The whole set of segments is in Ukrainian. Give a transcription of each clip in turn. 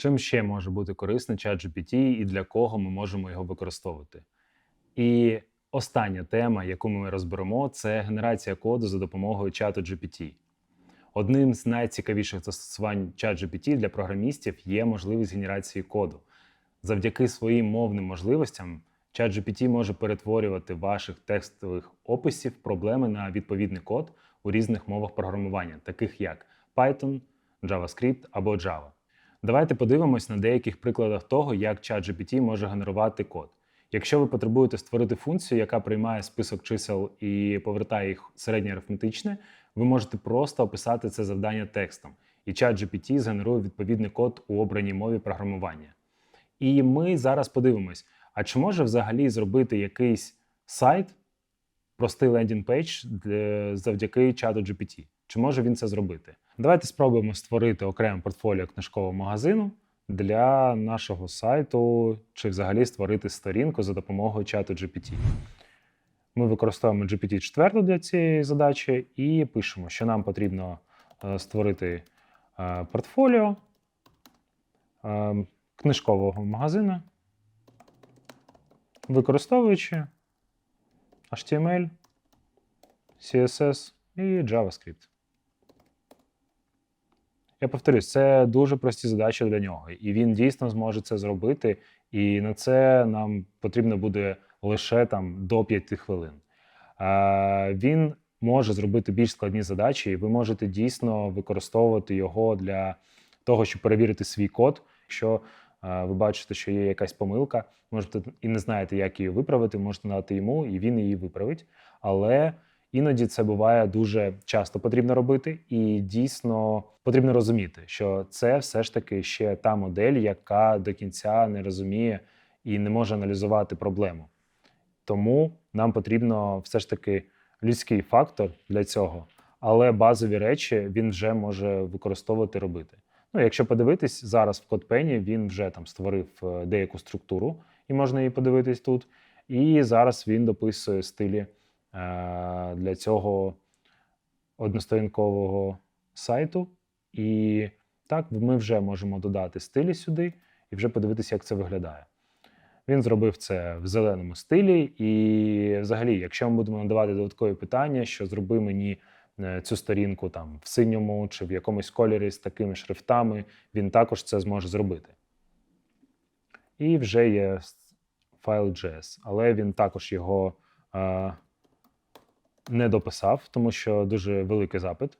Чим ще може бути корисний ChatGPT і для кого ми можемо його використовувати? І остання тема, яку ми розберемо, це генерація коду за допомогою чату GPT. Одним з найцікавіших застосувань ChatGPT для програмістів є можливість генерації коду. Завдяки своїм мовним можливостям ChatGPT може перетворювати ваших текстових описів проблеми на відповідний код у різних мовах програмування, таких як Python, JavaScript або Java. Давайте подивимось на деяких прикладах того, як ChatGPT може генерувати код. Якщо ви потребуєте створити функцію, яка приймає список чисел і повертає їх середнє арифметичне, ви можете просто описати це завдання текстом, і ChatGPT згенерує відповідний код у обраній мові програмування. І ми зараз подивимось, а чи може взагалі зробити якийсь сайт, простий лендінг пейдж завдяки чату GPT? Чи може він це зробити? Давайте спробуємо створити окреме портфоліо книжкового магазину для нашого сайту, чи взагалі створити сторінку за допомогою чату GPT. Ми використовуємо GPT-4 для цієї задачі і пишемо, що нам потрібно е, створити е, портфоліо е, книжкового магазину, використовуючи HTML, CSS і JavaScript. Я повторюсь, це дуже прості задачі для нього, і він дійсно зможе це зробити. І на це нам потрібно буде лише там до 5 хвилин. А, Він може зробити більш складні задачі, і ви можете дійсно використовувати його для того, щоб перевірити свій код. Якщо а, ви бачите, що є якась помилка, можете і не знаєте, як її виправити, можете надати йому, і він її виправить. Але Іноді це буває дуже часто потрібно робити, і дійсно потрібно розуміти, що це все ж таки ще та модель, яка до кінця не розуміє і не може аналізувати проблему. Тому нам потрібно все ж таки людський фактор для цього, але базові речі він вже може використовувати робити. Ну, якщо подивитись зараз в CodePenny, він вже там створив е, деяку структуру, і можна її подивитись тут. І зараз він дописує стилі. Е, для цього односторінкового сайту. І так, ми вже можемо додати стилі сюди і вже подивитися, як це виглядає. Він зробив це в зеленому стилі, і взагалі, якщо ми будемо надавати додаткові питання, що зроби мені е, цю сторінку там в синьому чи в якомусь кольорі з такими шрифтами, він також це зможе зробити. І вже є файл JS, але він також його е, не дописав, тому що дуже великий запит.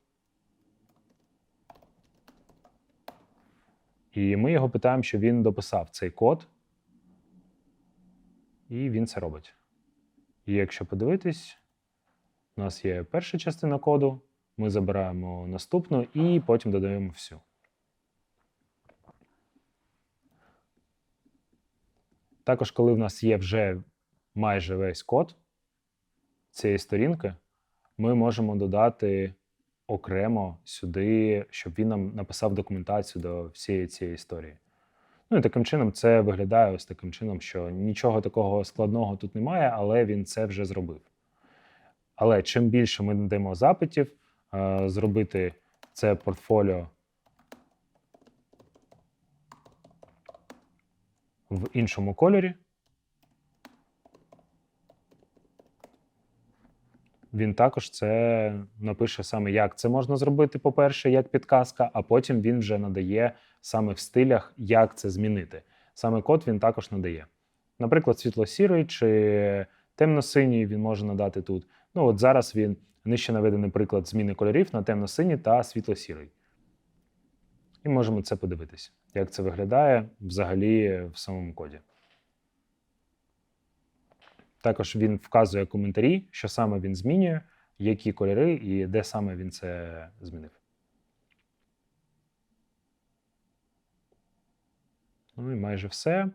І ми його питаємо, що він дописав цей код, і він це робить. І якщо подивитись, у нас є перша частина коду, ми забираємо наступну і потім додаємо всю. Також, коли в нас є вже майже весь код, цієї сторінки, ми можемо додати окремо сюди, щоб він нам написав документацію до всієї цієї історії. Ну і таким чином це виглядає ось таким чином, що нічого такого складного тут немає, але він це вже зробив. Але чим більше ми надаємо запитів, е, зробити це портфоліо в іншому кольорі. Він також це напише саме, як це можна зробити, по-перше, як підказка, а потім він вже надає саме в стилях, як це змінити. Саме код він також надає. Наприклад, світло-сірий чи темно-синій він може надати тут. Ну, от зараз він нижче наведений приклад зміни кольорів на темно-синій та світло-сірий. І можемо це подивитись, як це виглядає взагалі в самому коді. Також він вказує коментарі, що саме він змінює, які кольори і де саме він це змінив. Ну і майже все.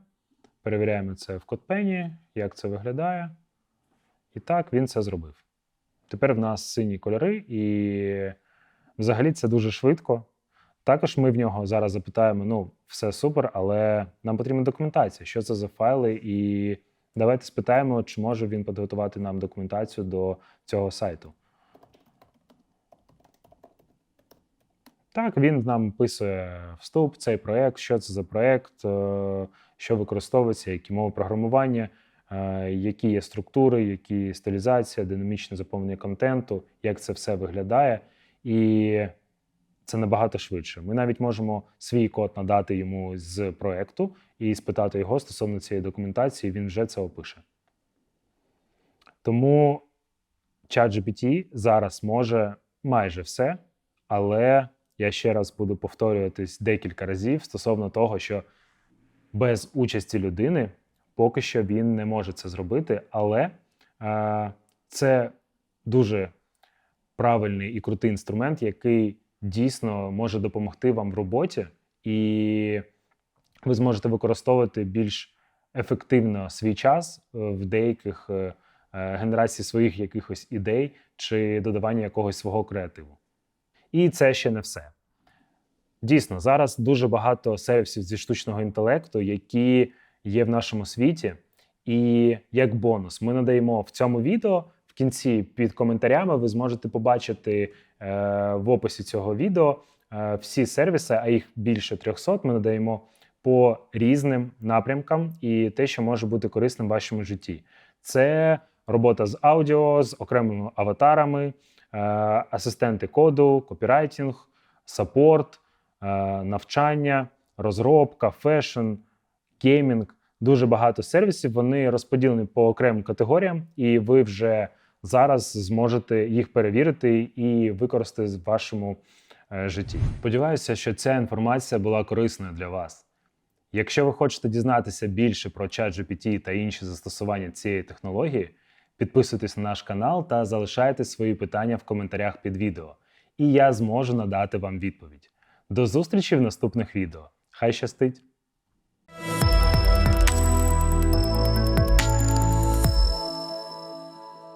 Перевіряємо це в CodePenny, як це виглядає. І так, він це зробив. Тепер в нас сині кольори, і взагалі це дуже швидко. Також ми в нього зараз запитаємо: ну, все супер, але нам потрібна документація, що це за файли і. Давайте спитаємо, чи може він підготувати нам документацію до цього сайту. Так, він нам описує вступ, цей проект, що це за проект, е, що використовується, які мови програмування, е, які є структури, які стилізація, динамічне заповнення контенту, як це все виглядає. І це набагато швидше. Ми навіть можемо свій код надати йому з проекту і спитати його стосовно цієї документації, він вже це опише. Тому ChatGPT зараз може майже все, але я ще раз буду повторюватись декілька разів стосовно того, що без участі людини поки що він не може це зробити, але е, це дуже правильний і крутий інструмент, який дійсно може допомогти вам в роботі, і ви зможете використовувати більш ефективно свій час е, в деяких е, е, генерації своїх якихось ідей чи додавання якогось свого креативу. І це ще не все. Дійсно, зараз дуже багато сервісів зі штучного інтелекту, які є в нашому світі. І як бонус, ми надаємо в цьому відео в кінці під коментарями. Ви зможете побачити в описі цього відео е, всі сервіси, а їх більше 300, Ми надаємо по різним напрямкам і те, що може бути корисним в вашому житті. Це робота з аудіо, з окремими аватарами, е, асистенти коду, копірайтінг, саппорт, е, навчання, розробка, фешн, геймінг. Дуже багато сервісів. Вони розподілені по окремим категоріям, і ви вже зараз зможете їх перевірити і використати в вашому е, житті. Сподіваюся, що ця інформація була корисною для вас. Якщо ви хочете дізнатися більше про ChatGPT та інші застосування цієї технології, підписуйтесь на наш канал та залишайте свої питання в коментарях під відео, і я зможу надати вам відповідь. До зустрічі в наступних відео. Хай щастить!